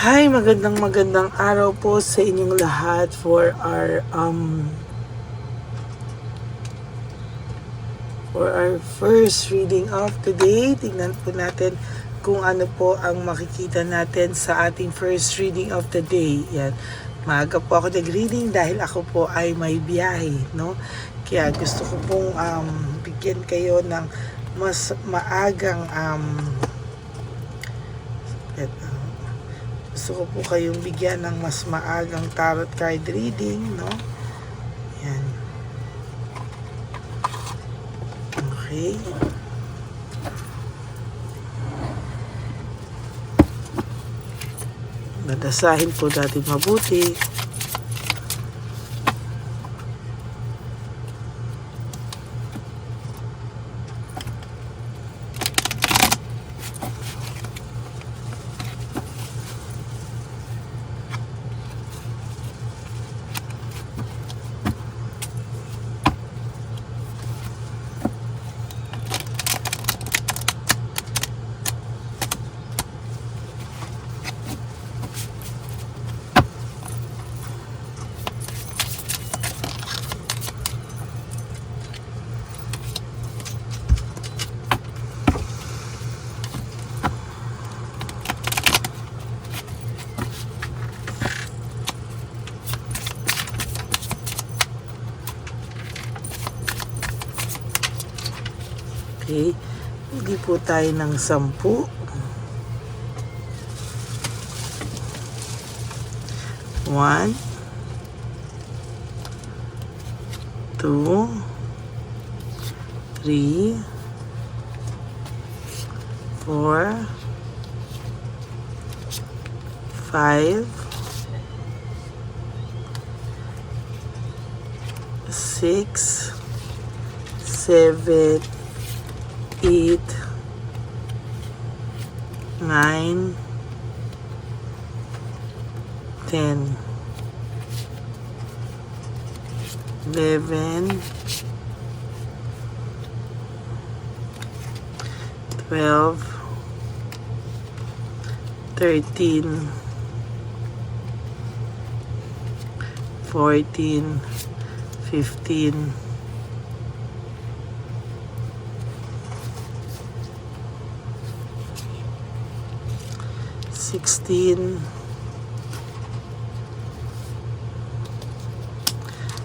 Hi, magandang magandang araw po sa inyong lahat for our um for our first reading of today. Tingnan po natin kung ano po ang makikita natin sa ating first reading of the day. Yan. Maaga po ako nag-reading dahil ako po ay may biyahe, no? Kaya gusto ko pong um, bigyan kayo ng mas maagang um, gusto ko po kayong bigyan ng mas maagang tarot card reading, no? Yan. Okay. Nadasahin po natin mabuti. Okay. Hindi po tayo ng sampu. One. Two. Three. Four. Five. Six. Seven. Eight, nine, ten, eleven, twelve, thirteen, fourteen, fifteen. 16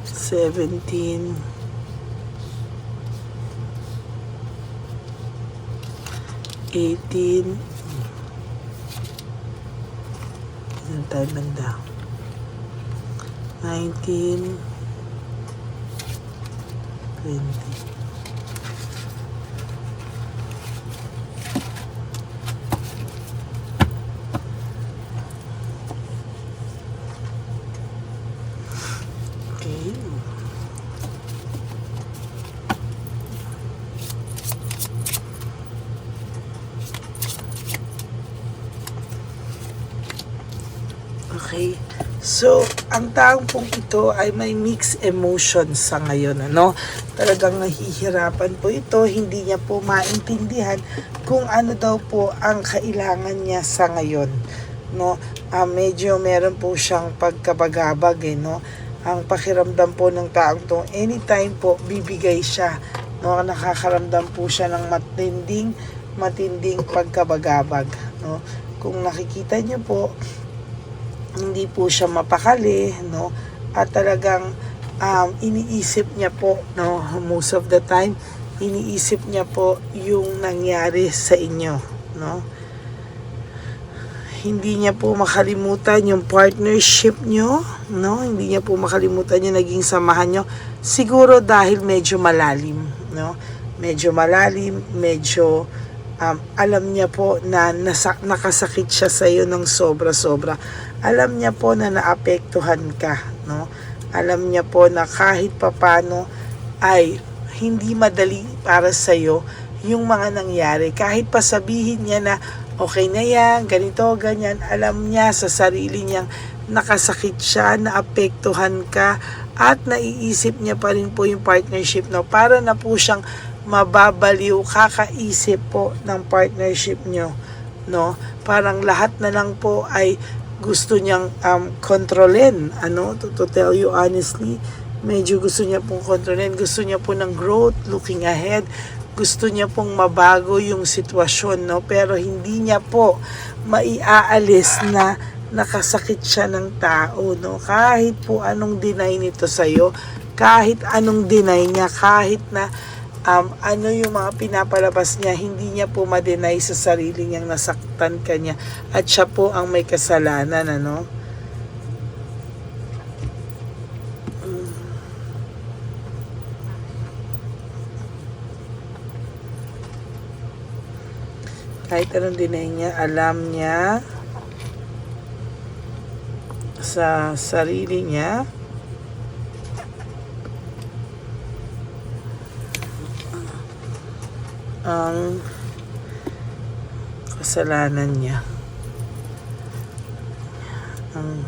17 18 Ilan tayo banda? 19 20 Okay. Okay. So, ang taong pong ito ay may mixed emotions sa ngayon, ano? Talagang nahihirapan po ito, hindi niya po maintindihan kung ano daw po ang kailangan niya sa ngayon, no? Ah, medyo meron po siyang pagkabagabag, eh, no? Ang pakiramdam po ng taong to, anytime po bibigay siya, no? Nakakaramdam po siya ng matinding, matinding pagkabagabag, no? Kung nakikita niyo po, hindi po siya mapakali, no? At talagang um, iniisip niya po, no? Most of the time, iniisip niya po yung nangyari sa inyo, no? Hindi niya po makalimutan yung partnership nyo, no? Hindi niya po makalimutan yung naging samahan nyo. Siguro dahil medyo malalim, no? Medyo malalim, medyo um, alam niya po na nasa, nakasakit siya sa iyo ng sobra-sobra. Alam niya po na naapektuhan ka, no? Alam niya po na kahit papano ay hindi madali para sa iyo yung mga nangyari. Kahit pa sabihin niya na okay na yan, ganito, ganyan, alam niya sa sarili niyang nakasakit siya, naapektuhan ka, at naiisip niya pa rin po yung partnership no para na po siyang mababaliw kakaisip po ng partnership nyo no parang lahat na lang po ay gusto niyang um, kontrolin. Ano, to, to tell you honestly, medyo gusto niya pong kontrolin. Gusto niya po ng growth, looking ahead. Gusto niya pong mabago yung sitwasyon, no? Pero hindi niya po maiaalis na nakasakit siya ng tao, no? Kahit po anong deny nito sa'yo, kahit anong deny niya, kahit na um, ano yung mga pinapalabas niya, hindi niya po ma-deny sa sarili niyang nasaktan ka niya. At siya po ang may kasalanan, ano? Kahit anong deny niya, alam niya sa sarili niya ang kasalanan niya. Ang.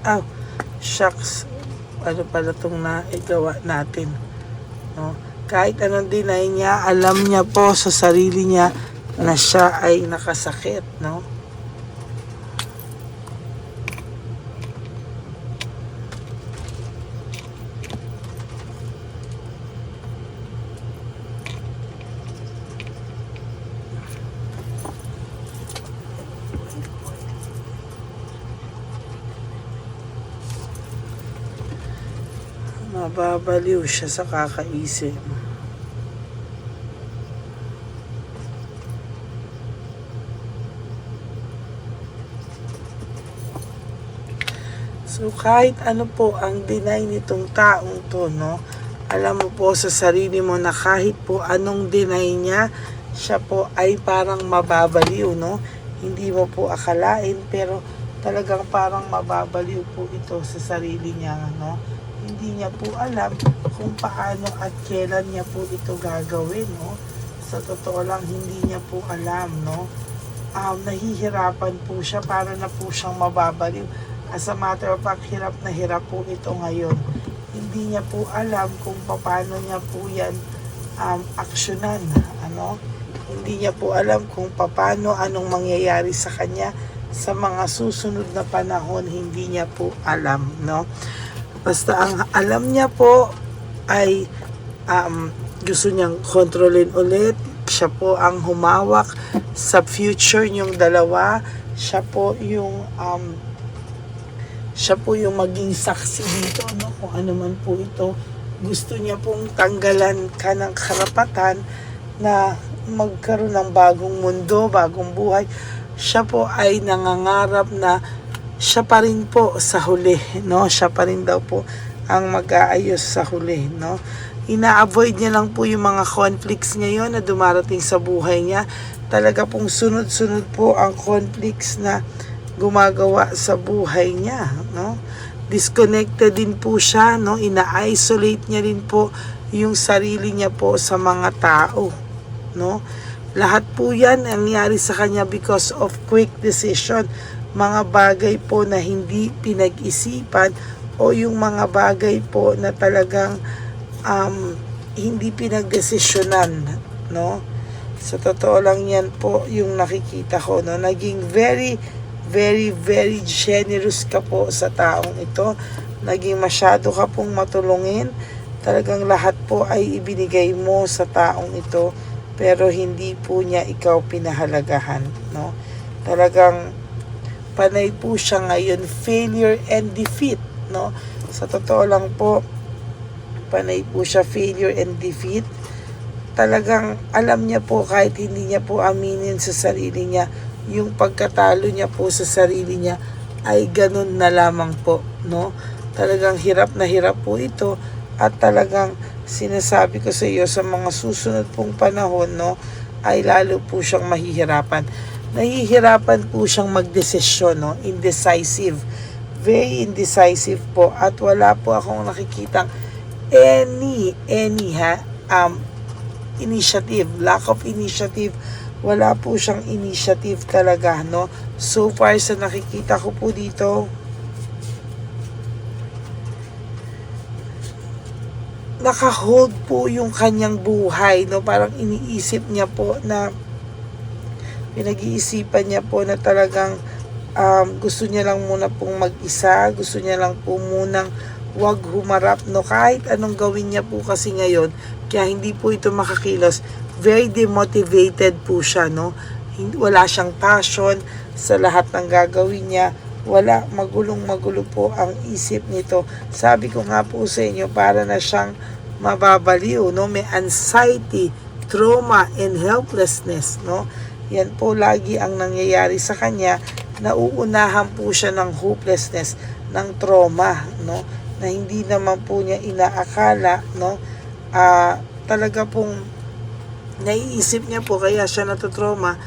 Aw, shucks. Ano pala itong naigawa natin? No? Kahit anong deny niya, alam niya po sa sarili niya na siya ay nakasakit, no? Mababaliw siya sa kakaisip. So kahit ano po ang deny nitong taong to, no? Alam mo po sa sarili mo na kahit po anong deny niya, siya po ay parang mababaliw, no? Hindi mo po akalain pero talagang parang mababaliw po ito sa sarili niya, no? Hindi niya po alam kung paano at kailan niya po ito gagawin, no? Sa totoo lang, hindi niya po alam, no? Um, nahihirapan po siya para na po siyang mababaliw. As a matter of fact, hirap na hirap po ito ngayon. Hindi niya po alam kung paano niya po yan um, aksyonan, ano? Hindi niya po alam kung paano, anong mangyayari sa kanya sa mga susunod na panahon, hindi niya po alam, no? Basta ang alam niya po ay um, gusto niyang kontrolin ulit. Siya po ang humawak sa future niyong dalawa. Siya po yung um, siya po yung maging saksi dito, no? Kung ano man po ito. Gusto niya pong tanggalan ka ng karapatan na magkaroon ng bagong mundo, bagong buhay. Siya po ay nangangarap na siya pa rin po sa huli, no? Siya pa rin daw po ang mag-aayos sa huli, no? Ina-avoid niya lang po yung mga conflicts ngayon na dumarating sa buhay niya. Talaga pong sunod-sunod po ang conflicts na gumagawa sa buhay niya, no? Disconnected din po siya, no? Ina-isolate niya rin po yung sarili niya po sa mga tao, no? Lahat po yan nangyari sa kanya because of quick decision. Mga bagay po na hindi pinag-isipan o yung mga bagay po na talagang um, hindi pinagdesisyonan, no? Sa totoo lang yan po yung nakikita ko, no? Naging very, very, very generous ka po sa taong ito. Naging masyado ka pong matulungin. Talagang lahat po ay ibinigay mo sa taong ito pero hindi po niya ikaw pinahalagahan, no? Talagang panay po siya ngayon failure and defeat, no? Sa totoo lang po, panay po siya failure and defeat. Talagang alam niya po kahit hindi niya po aminin sa sarili niya, yung pagkatalo niya po sa sarili niya ay ganun na lamang po, no? Talagang hirap na hirap po ito at talagang sinasabi ko sa iyo sa mga susunod pong panahon, no, ay lalo po siyang mahihirapan. Nahihirapan po siyang magdesisyon, no, indecisive. Very indecisive po at wala po akong nakikitang any, any ha, um, initiative, lack of initiative, wala po siyang initiative talaga, no? So far sa nakikita ko po dito, naka-hold po yung kanyang buhay, no? Parang iniisip niya po na pinag-iisipan niya po na talagang um, gusto niya lang muna pong mag-isa, gusto niya lang po munang wag humarap, no? Kahit anong gawin niya po kasi ngayon, kaya hindi po ito makakilos, very demotivated po siya, no? Wala siyang passion sa lahat ng gagawin niya, wala, magulong magulo po ang isip nito. Sabi ko nga po sa inyo, para na siyang mababaliw, no? May anxiety, trauma, and helplessness, no? Yan po lagi ang nangyayari sa kanya. Nauunahan po siya ng hopelessness, ng trauma, no? Na hindi naman po niya inaakala, no? Ah, talaga pong naiisip niya po kaya siya natutrauma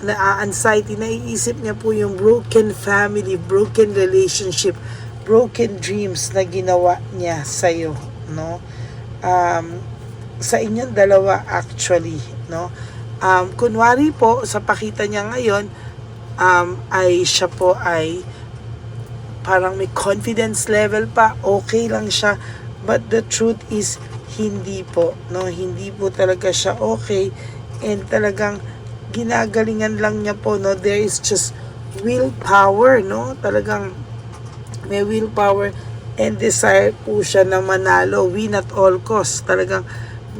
na ah, anxiety, naiisip niya po yung broken family, broken relationship, broken dreams na ginawa niya sa'yo, no? Um, sa inyong dalawa actually, no? Um, kunwari po, sa pakita niya ngayon, um, ay siya po ay parang may confidence level pa, okay lang siya. But the truth is, hindi po, no? Hindi po talaga siya okay. And talagang ginagalingan lang niya po, no? There is just willpower, no? Talagang may willpower and desire po siya na manalo, win at all costs. Talagang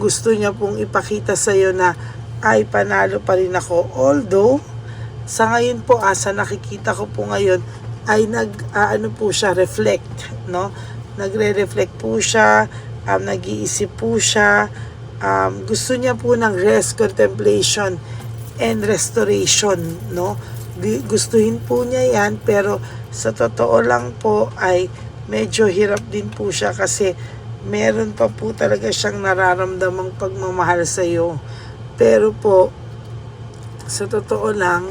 gusto niya pong ipakita sa iyo na ay panalo pa rin ako. Although, sa ngayon po, asa nakikita ko po ngayon, ay nag, ah, ano po siya, reflect, no? Nagre-reflect po siya, um, nag-iisip po siya, um, gusto niya po ng rest, contemplation, and restoration, no? Gustuhin po niya yan, pero sa totoo lang po ay medyo hirap din po siya kasi meron pa po talaga siyang nararamdamang pagmamahal sa iyo. Pero po, sa totoo lang,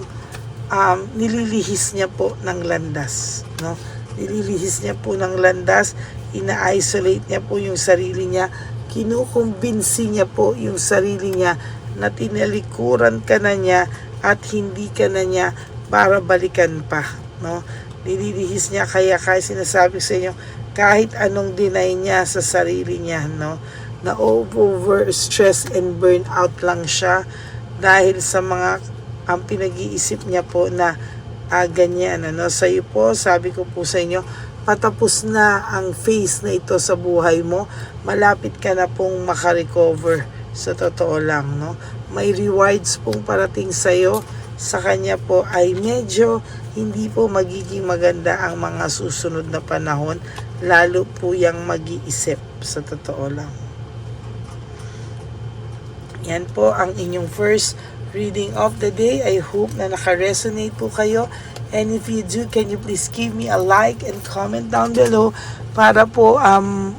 um, nililihis niya po ng landas. No? Nililihis niya po ng landas, ina-isolate niya po yung sarili niya, kinukumbinsi niya po yung sarili niya na tinalikuran ka na niya at hindi ka na niya para balikan pa. No? Nililihis niya kaya kaya sinasabi sa inyo kahit anong deny niya sa sarili niya no na over stress and burnout lang siya dahil sa mga ang pinag-iisip niya po na ah, ganyan ano. Sa iyo po sabi ko po sa inyo patapos na ang phase na ito sa buhay mo. Malapit ka na pong makarecover sa totoo lang no. May rewards pong parating sa iyo sa kanya po ay medyo hindi po magiging maganda ang mga susunod na panahon lalo po yang mag-iisip sa totoo lang yan po ang inyong first reading of the day. I hope na naka-resonate po kayo. And if you do, can you please give me a like and comment down below para po um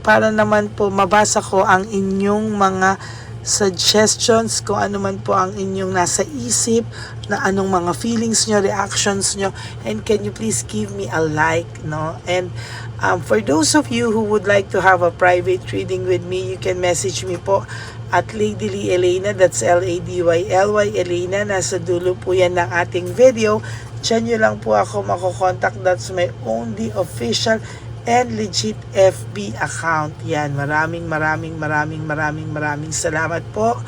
para naman po mabasa ko ang inyong mga suggestions kung ano man po ang inyong nasa isip na anong mga feelings nyo, reactions nyo and can you please give me a like no and um, for those of you who would like to have a private reading with me you can message me po at Lady Lee Elena, that's L-A-D-Y-L-Y Elena, nasa dulo po yan ng ating video. Diyan nyo lang po ako makokontakt, that's my only official and legit FB account. Yan, maraming maraming maraming maraming maraming salamat po.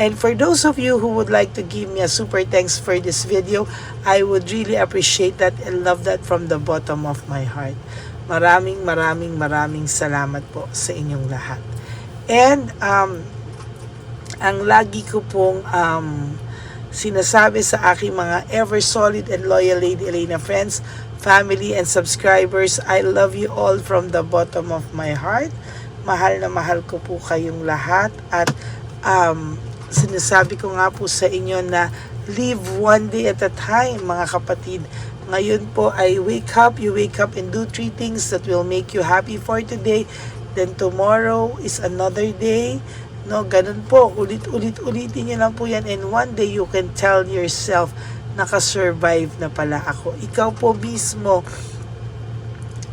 And for those of you who would like to give me a super thanks for this video, I would really appreciate that and love that from the bottom of my heart. Maraming maraming maraming salamat po sa inyong lahat. And um, ang lagi ko pong um, sinasabi sa aking mga ever solid and loyal Lady Elena friends, family and subscribers, I love you all from the bottom of my heart. Mahal na mahal ko po kayong lahat at um, sinasabi ko nga po sa inyo na live one day at a time mga kapatid. Ngayon po ay wake up, you wake up and do three things that will make you happy for today. Then tomorrow is another day. No, ganun po. Ulit-ulit-ulitin niyo lang po yan. And one day you can tell yourself, nakasurvive na pala ako. Ikaw po mismo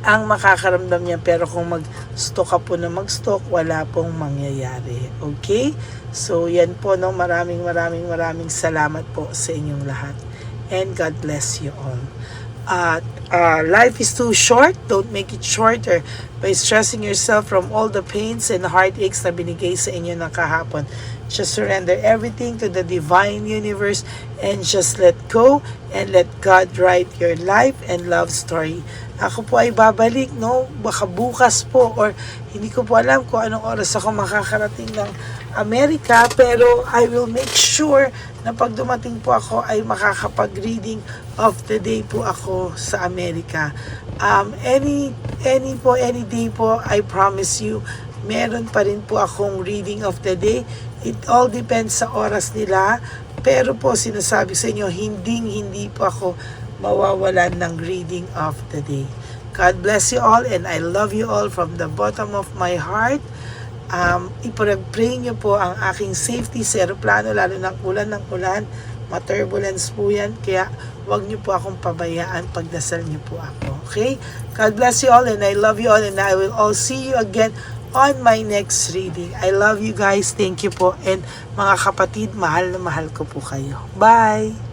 ang makakaramdam niya. Pero kung mag-stock ka po na mag-stock, wala pong mangyayari. Okay? So, yan po. No? Maraming maraming maraming salamat po sa inyong lahat. And God bless you all. At uh, life is too short. Don't make it shorter. by stressing yourself from all the pains and heartaches na binigay sa inyo ng kahapon. Just surrender everything to the divine universe and just let go and let God write your life and love story. Ako po ay babalik, no? Baka bukas po or hindi ko po alam kung anong oras ako makakarating ng Amerika pero I will make sure na pag dumating po ako ay makakapag-reading of the day po ako sa Amerika. Um, any, any po, any day po, I promise you, meron pa rin po akong reading of the day. It all depends sa oras nila. Pero po, sinasabi sa inyo, hindi, hindi po ako mawawalan ng reading of the day. God bless you all and I love you all from the bottom of my heart. Um, ipag-pray nyo po ang aking safety sa aeroplano, lalo ng ulan ng ulan. Ma-turbulence po yan. Kaya wag nyo po akong pabayaan. Pagdasal nyo po ako. Okay? God bless you all and I love you all and I will all see you again on my next reading. I love you guys. Thank you po. And mga kapatid, mahal na mahal ko po kayo. Bye!